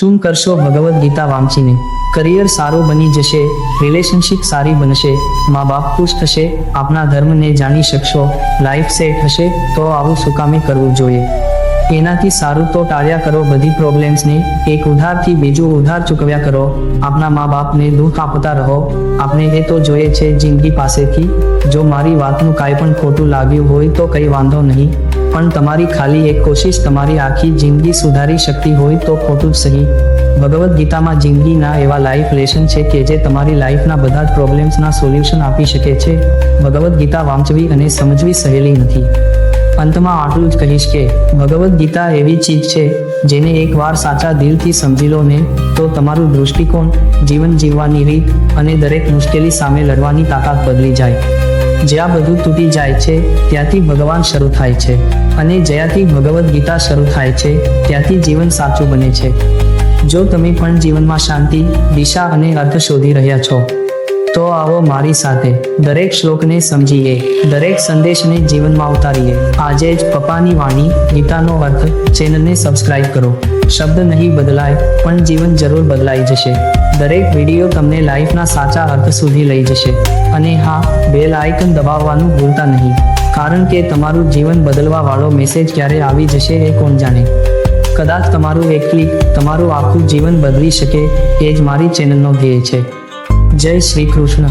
શું કરશો ભગવદ્ ગીતા વાંચીને? કરિયર સારું બની જશે રિલેશનશિપ સારી બનશે મા બાપ ખુશ થશે, આપના ધર્મને જાણી શકશો લાઈફ સેટ હશે, તો આવું શું કામે કરવું જોઈએ. એનાથી સારું તો ટાળ્યા કરો બધી પ્રોબ્લેમ્સને એક ઉધારથી બીજું ઉધાર ચૂકવ્યા કરો. આપના મા બાપને દુઃખ આપતા રહો. આપણે એ તો જોઈએ છે જિંદગી પાસેથી. જો મારી વાતનું કાંઈ પણ ખોટું લાગ્યું હોય તો કંઈ વાંધો નહીં. પણ તમારી ખાલી એક કોશિશ, તમારી આખી જિંદગી સુધારી શકતી હોય તો ખોટું જ સહી. ભગવદ્ ગીતામાં જિંદગીના એવા લાઈફ લેસન છે કે જે તમારી લાઈફના બધા જ પ્રોબ્લેમ્સના સોલ્યુશન આપી શકે છે. ભગવદ્ ગીતા વાંચવી અને સમજવી સહેલી નથી. અંતમાં આટલું જ કહીશ કે ભગવદ્ ગીતા એવી ચીજ છે જેને એકવાર સાચા દિલથી સમજી લો ને તો તમારું દૃષ્ટિકોણ જીવન જીવવાની રીત અને દરેક મુશ્કેલી સામે લડવાની તાકાત બદલી જાય. જ્યાં બધું તૂટી જાય છે, ત્યાંથી ભગવાન શરૂ થાય છે અને જ્યાંથી ભગવદ્ ગીતા શરૂ થાય છે, ત્યાંથી જીવન સાચું બને છે. જો તમે પણ જીવનમાં શાંતિ, દિશા અને અર્થ શોધી રહ્યા છો તો આવો મારી સાથે દરેક શ્લોકને સમજીએ, દરેક સંદેશને જીવનમાં ઉતારીએ. આજે જ પપ્પાની વાણી, ગીતાનો અર્થ ચેનલને સબસ્ક્રાઇબ કરો. શબ્દ નહીં બદલાય, પણ જીવન જરૂર બદલાઈ જશે. દરેક વીડિયો તમને લાઈફના સાચા અર્થ સુધી લઈ જશે. અને હા, બેલ આઇકન દબાવવાનું ભૂલતા નહીં. કારણ કે તમારું જીવન બદલવા વાળો મેસેજ ક્યારે આવી જશે એ કોણ જાણે? કદાચ તમારું એક ક્લિક તમારું આખું જીવન બદલી શકે એ જ મારી ચેનલનો ધ્યેય છે. જય શ્રી કૃષ્ણ.